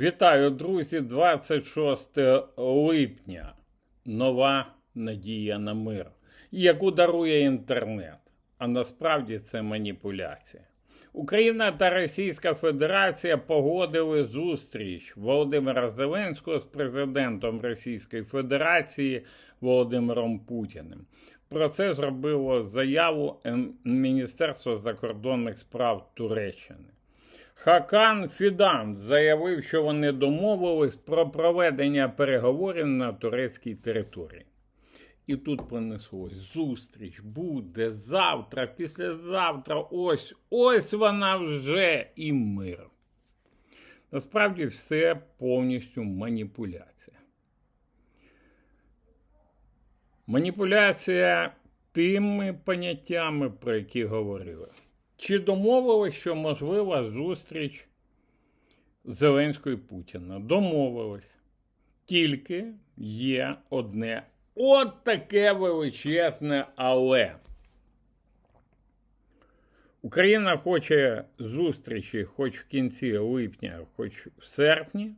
Вітаю, друзі! 26 липня. Нова надія на мир, яку дарує інтернет. А насправді це маніпуляція. Україна та Російська Федерація погодили зустріч Володимира Зеленського з президентом Російської Федерації Володимиром Путіним. Про це зробило заяву Міністерство закордонних справ Туреччини. Хакан Фідан заявив, що вони домовились про проведення переговорів на турецькій території. І тут понеслось зустріч буде завтра, післязавтра, ось, ось вона вже і мир. Насправді все повністю маніпуляція. Маніпуляція тими поняттями, про які говорили. Чи домовились, що можлива зустріч Зеленського і Путіна? Домовились. Тільки є одне от таке величезне але. Україна хоче зустрічі хоч в кінці липня, хоч в серпні.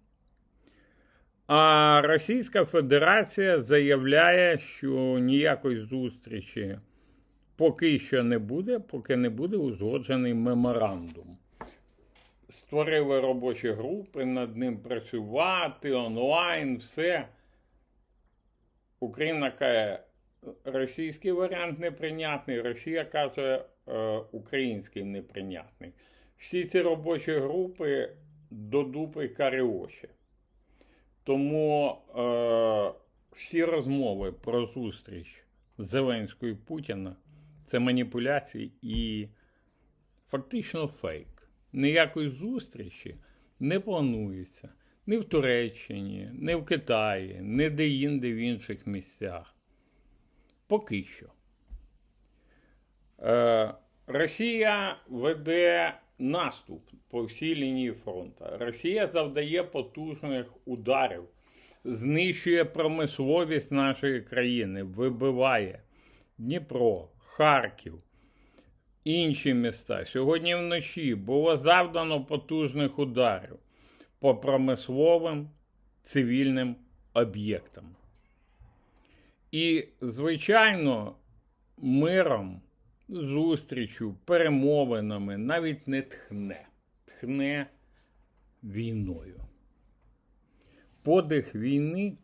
А Російська Федерація заявляє, що ніякої зустрічі поки що не буде, поки не буде узгоджений меморандум. Створили робочі групи, над ним працювати, онлайн, все. Україна каже, російський варіант неприйнятний, Росія каже, е, український неприйнятний. Всі ці робочі групи до дупи каріоші. Тому е, всі розмови про зустріч Зеленського і Путіна це маніпуляції і фактично фейк. Ніякої зустрічі не планується ні в Туреччині, ні в Китаї, ні де-інде в інших місцях. Поки що. Е, Росія веде наступ по всій лінії фронту. Росія завдає потужних ударів, знищує промисловість нашої країни, вибиває Дніпро, Харків, інші міста. Сьогодні вночі було завдано потужних ударів по промисловим цивільним об'єктам. І, звичайно, миром, зустрічю, перемовинами навіть не тхне, тхне війною. Подих війни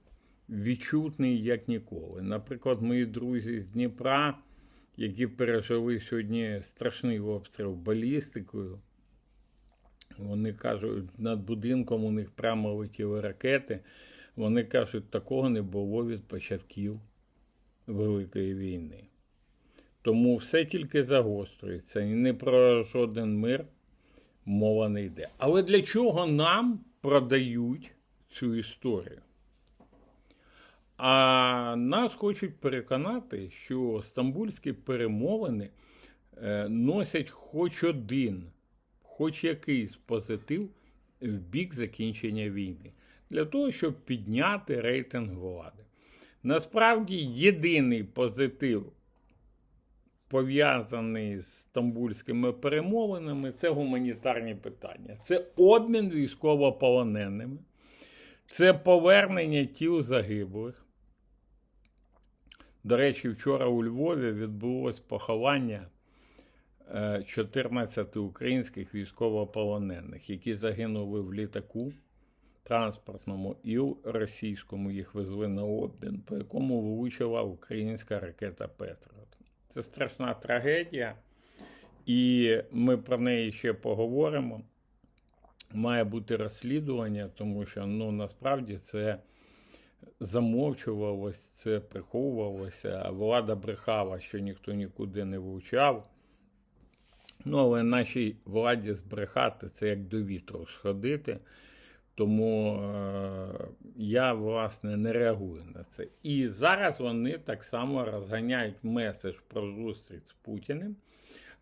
відчутний як ніколи. Наприклад, мої друзі з Дніпра, які пережили сьогодні страшний обстріл балістикою, вони кажуть, над будинком у них прямо летіли ракети. Вони кажуть, такого не було від початків Великої війни. Тому все тільки загострюється і не про жоден мир мова не йде. Але для чого нам продають цю історію? А нас хочуть переконати, що стамбульські перемовини е, носять хоч один, хоч якийсь позитив в бік закінчення війни, для того, щоб підняти рейтинг влади. Насправді, єдиний позитив, пов'язаний з стамбульськими перемовинами, це гуманітарні питання. Це обмін військовополоненими, це повернення тіл загиблих. До речі, вчора у Львові відбулось поховання 14 українських військовополонених, які загинули в літаку транспортному і російському їх везли на обмін, по якому влучила українська ракета Петріот. Це страшна трагедія, і ми про неї ще поговоримо. Має бути розслідування, тому що ну, насправді це замовчувалось, це приховувалося, влада брехала, що ніхто нікуди не влучав. Ну, але нашій владі збрехати це як до вітру сходити. Тому е, я, власне, не реагую на це. І зараз вони так само розганяють меседж про зустріч з Путіним,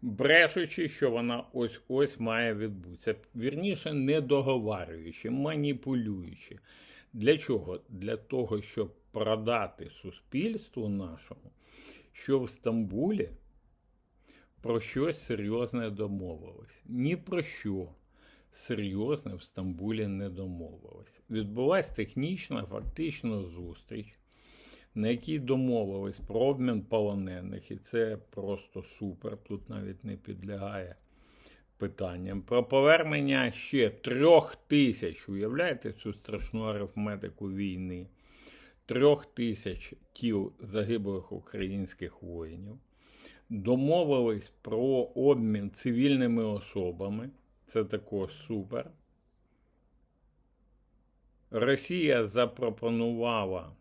брешучи, що вона ось ось має відбутися. Вірніше, не договарюючи, маніпулюючи. Для чого? Для того, щоб продати суспільству нашому, що в Стамбулі про щось серйозне домовились. Ні про що. серйозне в Стамбулі не домовились. Відбулася технічна, фактично зустріч, на якій домовились про обмін полонених, і це просто супер. Тут навіть не підлягає питанням. Про повернення ще трьох тисяч. Уявляєте цю страшну арифметику війни? Трьох тисяч тіл загиблих українських воїнів. Домовились про обмін цивільними особами. Це також супер. Росія запропонувала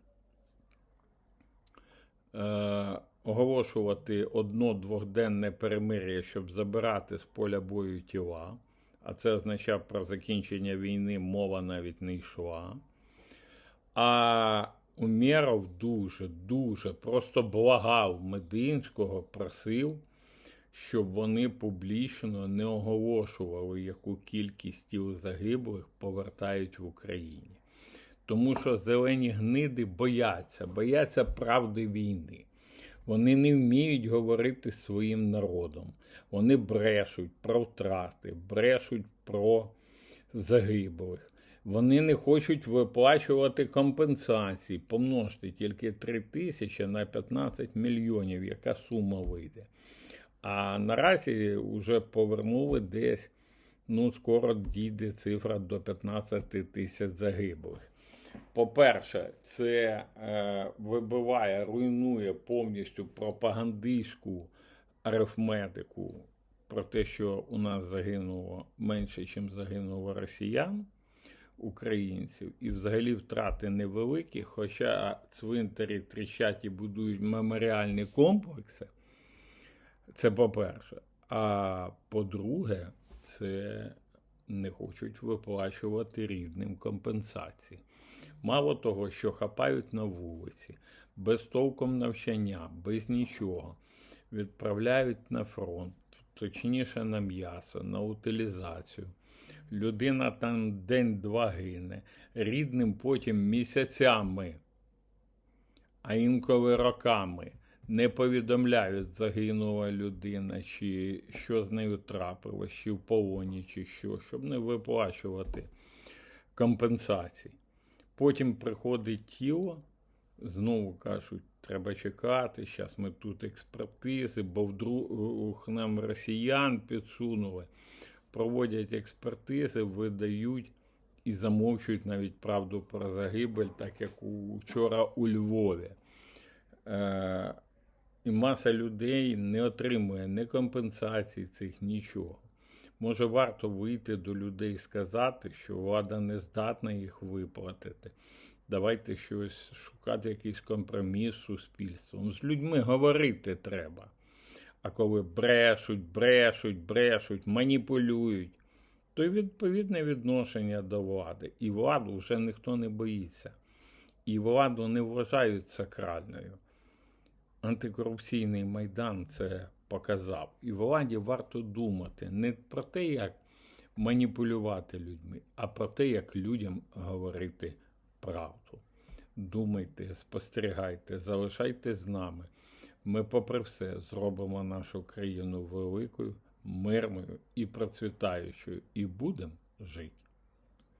е, оголошувати одно-двохденне перемир'я, щоб забирати з поля бою тіла. А це означає про закінчення війни мова навіть не йшла. А Умєров дуже, дуже просто благав Мединського, просив, щоб вони публічно не оголошували, яку кількість тіл загиблих повертають в Україні. Тому що зелені гниди бояться, бояться правди війни. Вони не вміють говорити своїм народом. Вони брешуть про втрати, брешуть про загиблих. Вони не хочуть виплачувати компенсації. Помножте тільки 3 тисячі на 15 мільйонів, яка сума вийде. А наразі вже повернули десь, ну, скоро дійде цифра до 15 тисяч загиблих. По-перше, це е, вибиває, руйнує повністю пропагандистську арифметику про те, що у нас загинуло менше, ніж загинуло росіян, українців, і взагалі втрати невеликі, хоча цвинтарі тріщать і будують меморіальні комплекси. Це по-перше. А по-друге, це не хочуть виплачувати рідним компенсації. Мало того, що хапають на вулиці, без толком навчання, без нічого, відправляють на фронт, точніше на м'ясо, на утилізацію. Людина там день-два гине, рідним потім місяцями, а інколи роками не повідомляють, загинула людина, чи що з нею трапилось, чи в полоні, чи що, щоб не виплачувати компенсації. Потім приходить тіло, знову кажуть, треба чекати, зараз ми тут експертизи, бо вдруг нам росіян підсунули. Проводять експертизи, видають і замовчують навіть правду про загибель, так як вчора у Львові. Е, і маса людей не отримує ні компенсацій цих, нічого. Може, варто вийти до людей і сказати, що влада не здатна їх виплатити. Давайте щось шукати, якийсь компроміс з суспільством. З людьми говорити треба. А коли брешуть, брешуть, брешуть, маніпулюють, то й відповідне відношення до влади. І владу вже ніхто не боїться. І владу не вважають сакральною. Антикорупційний майдан це показав. І владі варто думати не про те, як маніпулювати людьми, а про те, як людям говорити правду. Думайте, спостерігайте, залишайте з нами. Ми, попри все, зробимо нашу країну великою, мирною і процвітаючою, і будемо жити.